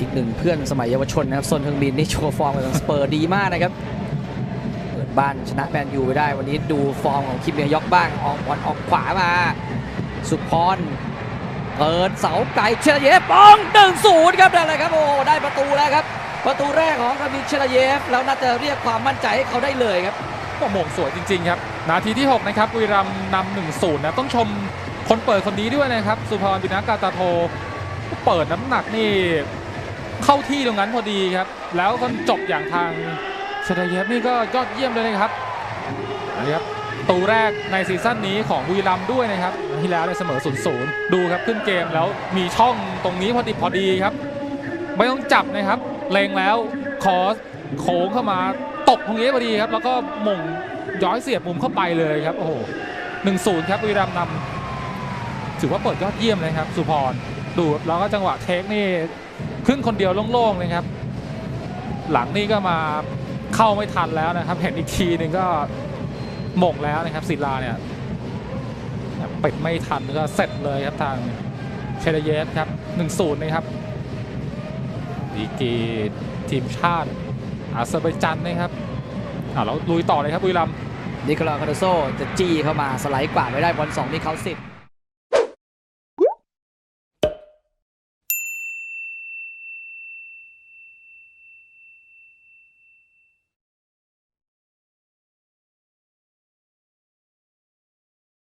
อีกหนึ่งเพื่อนสมัยเยาวชนนะครับโซนเครื่องบินนี่โชว์ฟอร์มกับทางสเปอร์ดีมากนะครับเปิดบ้านชนะแมนยูไปได้ วันนี้ดูฟอร์มของคิมเมียยอกบ้างออกบอลออกขวามา สุพรเปิดเสาไกลเชลเยฟป้องหนึ่งศูนย์ครับได้เลยครับโอ้ได้ประตูแล้วครับ ประตูแรกของคามิเชลเยฟ แล้วน่าจะเรียกความมั่นใจให้เขาได้เลยครับโอ้โม่งสวยจริง ๆ ครับ นาทีที่ 6 นะครับบุรีรัมนำหนึ่งศูนย์นะต้องชมคนเปิดคนนี้ด้วยนะครับ สุพรบินากาตาโท เปิดน้ำหนักนี่ เข้าที่ตรงนั้นพอดีครับ แล้วก็จบอย่างทางเชดเยฟนี่ก็ยอดเยี่ยมเลยนะครับอันนี้ครับตูแรกในซีซั่นนี้ของบุรีรัมย์ด้วยนะครับที่แล้วในยเสมอ0ูนย์ดูครับขึ้นเกมแล้วมีช่องตรงนี้พอดีพอดีครับ ไม่ต้องจับนะครับ เลงแล้วคอสโค้งเข้ามาตกตรงนี้พอดีครับ แล้วก็หม่งย้อยเสียบมุมเข้าไปเลยครับโอ้โหหนึ่งศูนย์ครับบุรีรัมย์นำถือว่าเปิดยอดเยี่ยมเลยครับ สุพรดูแล้วก็จังหวะเทคนี่ ขึ้นคนเดียวโล่งๆเลยครับ หลังนี่ก็มาเข้าไม่ทันแล้วนะครับ เห็นอีกทีนึงก็หม่งแล้วนะครับศิลาเนี่ยปิดไม่ทันก็เสร็จเลยครับทางเชลเยสครับหนึ่งศูนย์นะครับดีกีทีมชาติอาเซอร์ไบจันนะครับอ่าเราลุยต่อเลยครับบุรีรัมย์นิโคลาคาโดโซจะจี้เข้ามาสไลด์กวาดไว้ได้บอลสองนี่เขาสิทธิ์